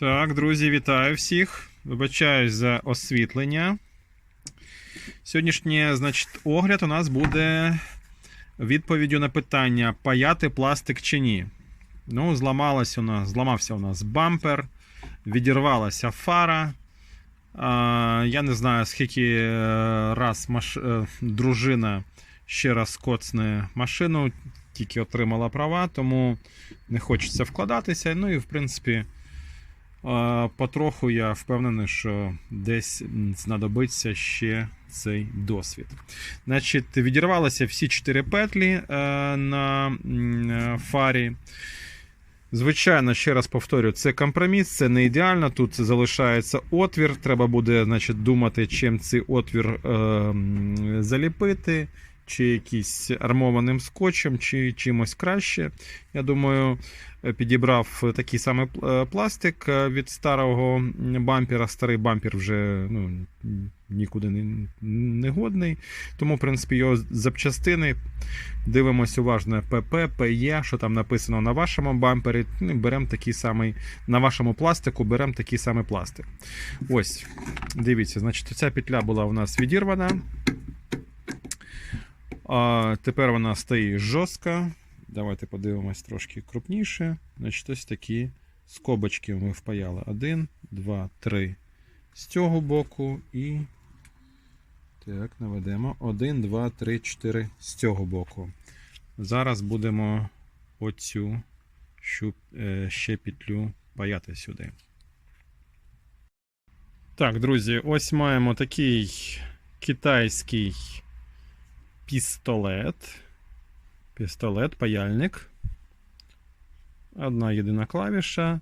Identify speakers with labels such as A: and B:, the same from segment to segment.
A: Так, друзі, вітаю всіх. Вибачаюсь за освітлення. Сьогоднішній, значить, огляд у нас буде відповіддю на питання: паяти пластик чи ні. Ну, зламалась у нас, зламався у нас бампер, відірвалася фара. А, я не знаю, скільки е, раз маш... е, дружина ще раз коцне машину, тільки отримала права, тому не хочеться вкладатися. Ну і в принципі. Потроху я впевнений, що десь знадобиться ще цей досвід. Значить, відірвалися всі чотири петлі е, на е, фарі. Звичайно, ще раз повторю, це компроміс, це не ідеально. Тут залишається отвір. Треба буде значить, думати, чим цей отвір е, заліпити, чи якийсь армованим скотчем, чи чимось краще. Я думаю, е, підібрав такий самий е, пластик е, від старого бампера. Старий бампер вже ну, нікуди не, не годний. Тому, в принципі, його запчастини. Дивимось уважно ПП, ПЕ, що там написано на вашому бампері. Ну, беремо такий самий, на вашому пластику беремо такий самий пластик. Ось, дивіться, значить, ця петля була у нас відірвана. А, тепер вона стоїть жорстко. Давайте подивимось трошки крупніше. Значить, ось такі скобочки ми впаяли. Один, два, три з цього боку і. Так, наведемо. Один, два, три, чотири з цього боку. Зараз будемо оцю е, ще петлю паяти сюди. Так, друзі, ось маємо такий китайський пістолет. Пістолет, паяльник. Одна єдина клавіша.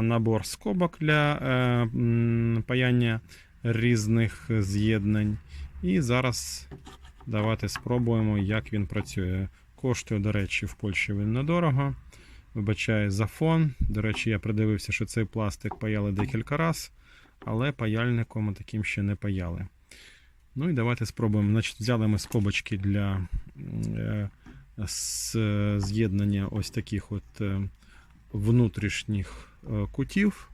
A: Набор скобок для е, паяння різних з'єднань. І зараз давайте спробуємо, як він працює. Коштує, до речі, в Польщі він недорого. Вибачаю за фон. До речі, я придивився, що цей пластик паяли декілька разів, але паяльником таким ще не паяли. Ну і давайте спробуємо. Значить, взяли ми скобочки для е, з'єднання ось таких от е, внутрішніх е, кутів.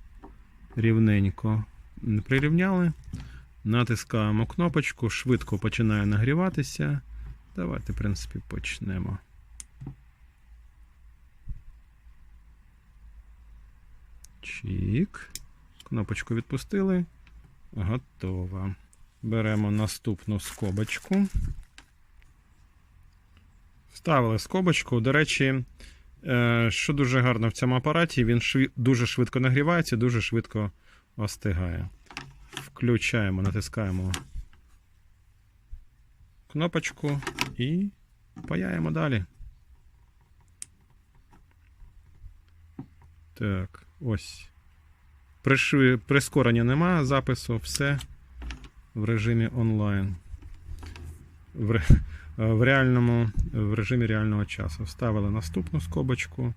A: Рівненько прирівняли. Натискаємо кнопочку, швидко починає нагріватися. Давайте, в принципі, почнемо. Чік. Кнопочку відпустили. Готово. Беремо наступну скобочку. Вставили скобочку. До речі, е, що дуже гарно в цьому апараті, він дуже швидко нагрівається, дуже швидко остигає. Включаємо, натискаємо кнопочку і паяємо далі. Так, ось. Пришви- Прискорення немає запису, все в режимі онлайн. В, в, реальному, в режимі реального часу. Вставили наступну скобочку.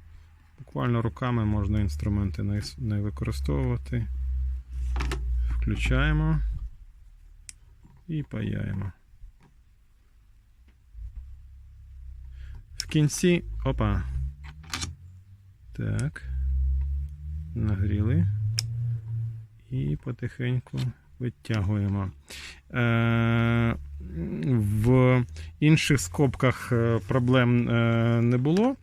A: Буквально руками можна інструменти не використовувати. Включаємо і паяємо. В кінці. Опа. Так. Нагріли. І потихеньку витягуємо. Е, в інших скобках е, проблем е, не було.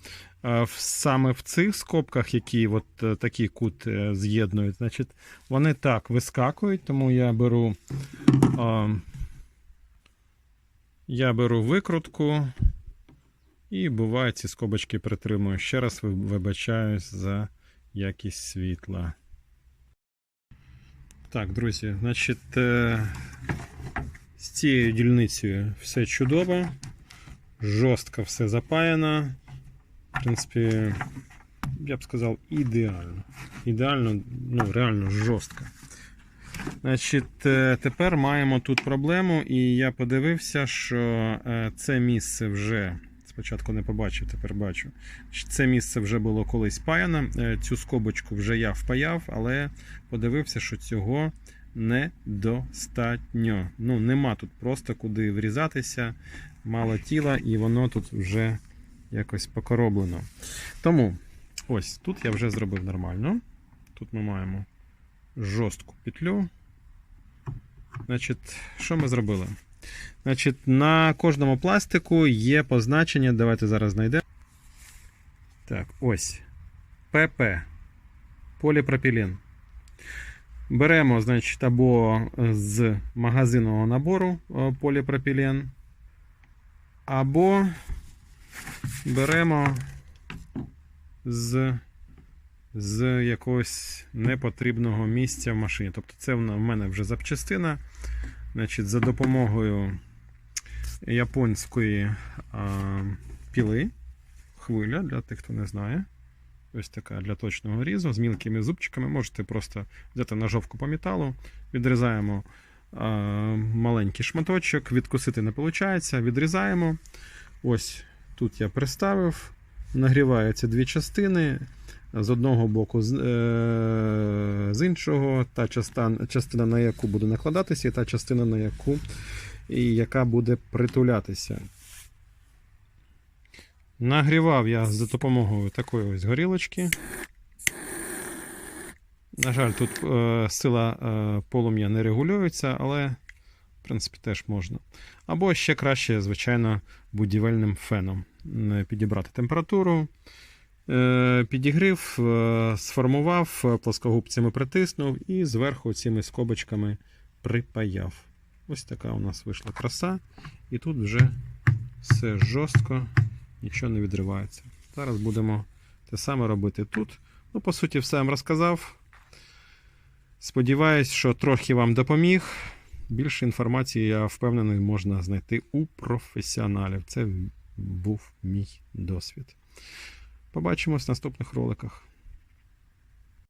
A: Саме в цих скобках, які от такий кут з'єднують, значить, вони так вискакують, тому я беру, я беру викрутку і буває ці скобочки притримую. Ще раз ви- вибачаюсь за якість світла. Так, друзі, значить, е, з цією дільницею все чудово, жорстко все запаяно. В принципі, я б сказав, ідеально. Ідеально, ну, реально жорстко. Значить, е, тепер маємо тут проблему, і я подивився, що е, це місце вже. Спочатку не побачив, тепер бачу. Це місце вже було колись паяно. Е, Цю скобочку вже я впаяв, але подивився, що цього недостатньо. Ну, нема тут просто куди врізатися, мало тіла, і воно тут вже якось покороблено. Тому ось тут я вже зробив нормально. Тут ми маємо жорстку петлю. Значить, що ми зробили? Значить, на кожному пластику є позначення. Давайте зараз знайдемо. Так, ось. ПП. Поліпропілен. Беремо, значить, або з магазинного набору е, поліпропілен, або беремо з, з якогось непотрібного місця в машині. Тобто це в мене вже запчастина. Значить, за допомогою японської а, піли, хвиля, для тих, хто не знає. Ось така для точного різу з мілкими зубчиками. Можете просто взяти ножовку по металу, відрізаємо а, маленький шматочок, відкусити не виходить, відрізаємо. Ось тут я приставив, нагріваються дві частини. З одного боку, з, е, іншого, та частина, на яку буде накладатися, і та частина, на яку і яка буде притулятися. Нагрівав я за допомогою такої ось горілочки. На жаль, тут е, сила е, полум'я не регулюється, але, в принципі, теж можна. Або ще краще, звичайно, будівельним феном підібрати температуру. Е, Підігрів, е, сформував, е, плоскогубцями притиснув і зверху цими скобочками припаяв. Ось така у нас вийшла краса. І тут вже все жорстко, нічого не відривається. Зараз будемо те саме робити тут. Ну, по суті, все вам розказав. Сподіваюсь, що трохи вам допоміг. Більше інформації, я впевнений, можна знайти у професіоналів. Це був мій досвід. Побачимось в наступних роликах.